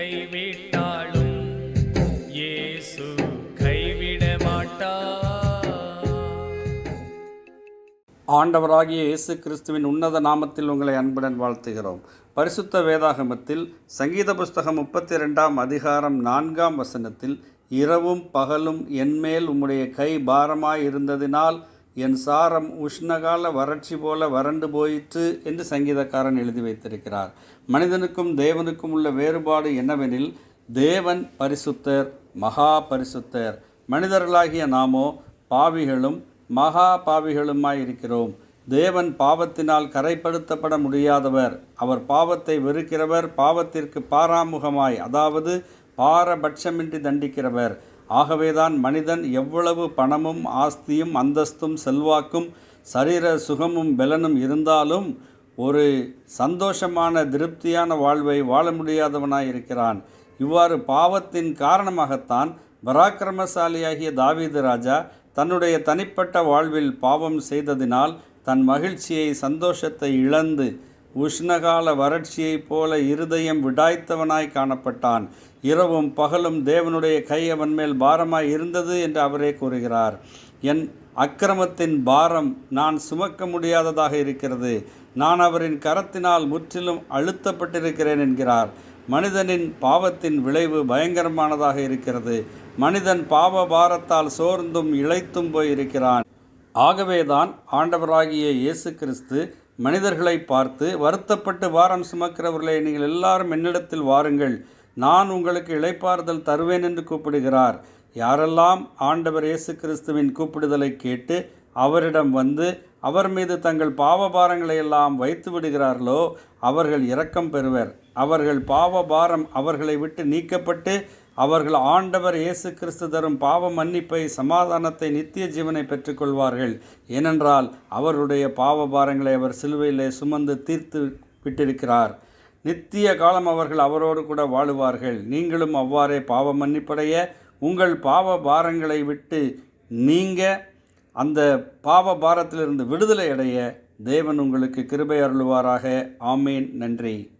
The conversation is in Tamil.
கைவிட்டாலும் இயேசு கைவிட மாட்டார் ஆண்டவராகிய இயேசு கிறிஸ்துவின் உன்னத நாமத்தில் உங்களை அன்புடன் வாழ்த்துகிறோம். பரிசுத்த வேதாகமத்தில் சங்கீத புஸ்தகம் முப்பத்தி ரெண்டாம் அதிகாரம் நான்காம் வசனத்தில் இரவும் பகலும் என்மேல் உம்முடைய கை பாரமாய் இருந்ததினால் என் சாரம் உஷ்ணகால வறட்சி போல வறண்டு போயிற்று என்று சங்கீதக்காரன் எழுதி வைத்திருக்கிறார். மனிதனுக்கும் தேவனுக்கும் உள்ள வேறுபாடு என்னவெனில் தேவன் பரிசுத்தர் மகா பரிசுத்தர் மனிதர்களாகிய நாமோ பாவிகளும் மகா பாவிகளுமாய் இருக்கிறோம் தேவன் பாவத்தினால் கரைப்படுத்தப்பட முடியாதவர். அவர் பாவத்தை வெறுக்கிறவர் பாவத்திற்கு பாராமுகமாய் அதாவது பாரபட்சமின்றி தண்டிக்கிறவர். ஆகவேதான் மனிதன் எவ்வளவு பணமும் ஆஸ்தியும் அந்தஸ்தும் செல்வாக்கும் சரீர சுகமும் பலனும் இருந்தாலும் ஒரு சந்தோஷமான திருப்தியான வாழ்வை வாழ முடியாதவனாய் இருக்கிறான் இவ்வாறு பாவத்தின் காரணமாகத்தான் பராக்கிரமசாலியாகிய தாவீது ராஜா தன்னுடைய தனிப்பட்ட வாழ்வில் பாவம் செய்ததினால் தன் மகிழ்ச்சியை சந்தோஷத்தை இழந்து உஷ்ணகால வறட்சியைப் போல இருதயம் விடாய்த்தவனாய் காணப்பட்டான். இரவும் பகலும் தேவனுடைய கை அவன் மேல் பாரமாய் இருந்தது என்று அவரே கூறுகிறார். என் அக்கிரமத்தின் பாரம் நான் சுமக்க முடியாததாக இருக்கிறது. நான் அவரின் கரத்தினால் முற்றிலும் அழுத்தப்பட்டிருக்கிறேன் என்கிறார். மனிதனின் பாவத்தின் விளைவு பயங்கரமானதாக இருக்கிறது. மனிதன் பாவ பாரத்தால் சோர்ந்தும் இழைத்தும் போயிருக்கிறான். ஆகவேதான் ஆண்டவராகிய இயேசு கிறிஸ்து மனிதர்களை பார்த்து வருத்தப்பட்டு வாரம் சுமக்கிறவர்களை நீங்கள் எல்லாரும் என்னிடத்தில் வாருங்கள். நான் உங்களுக்கு இழைப்பாறுதல் தருவேன் என்று கூப்பிடுகிறார். யாரெல்லாம் ஆண்டவர் இயேசு கிறிஸ்துவின் கூப்பிடுதலை கேட்டு அவரிடம் வந்து அவர் மீது தங்கள் பாவ பாரங்களை எல்லாம் வைத்து விடுகிறார்களோ அவர்கள் இரக்கம் பெறுவர். அவர்கள் பாவ பாரம் அவர்களை விட்டு நீக்கப்பட்டு அவர்கள் ஆண்டவர் இயேசு கிறிஸ்து தரும் பாவ மன்னிப்பை சமாதானத்தை நித்திய ஜீவனை பெற்றுக்கொள்வார்கள். ஏனென்றால் அவருடைய பாவ பாரங்களை அவர் சிலுவையிலே சுமந்து தீர்த்து விட்டிருக்கிறார். நித்திய காலம் அவர்கள் அவரோடு கூட வாழுவார்கள். நீங்களும் அவ்வாறே பாவ மன்னிப்படைய உங்கள் பாவ பாரங்களை விட்டு நீங்க அந்த பாவ பாரத்திலிருந்து விடுதலை அடைய தேவன் உங்களுக்கு கிருபை அருள்வாராக. ஆமீன். நன்றி.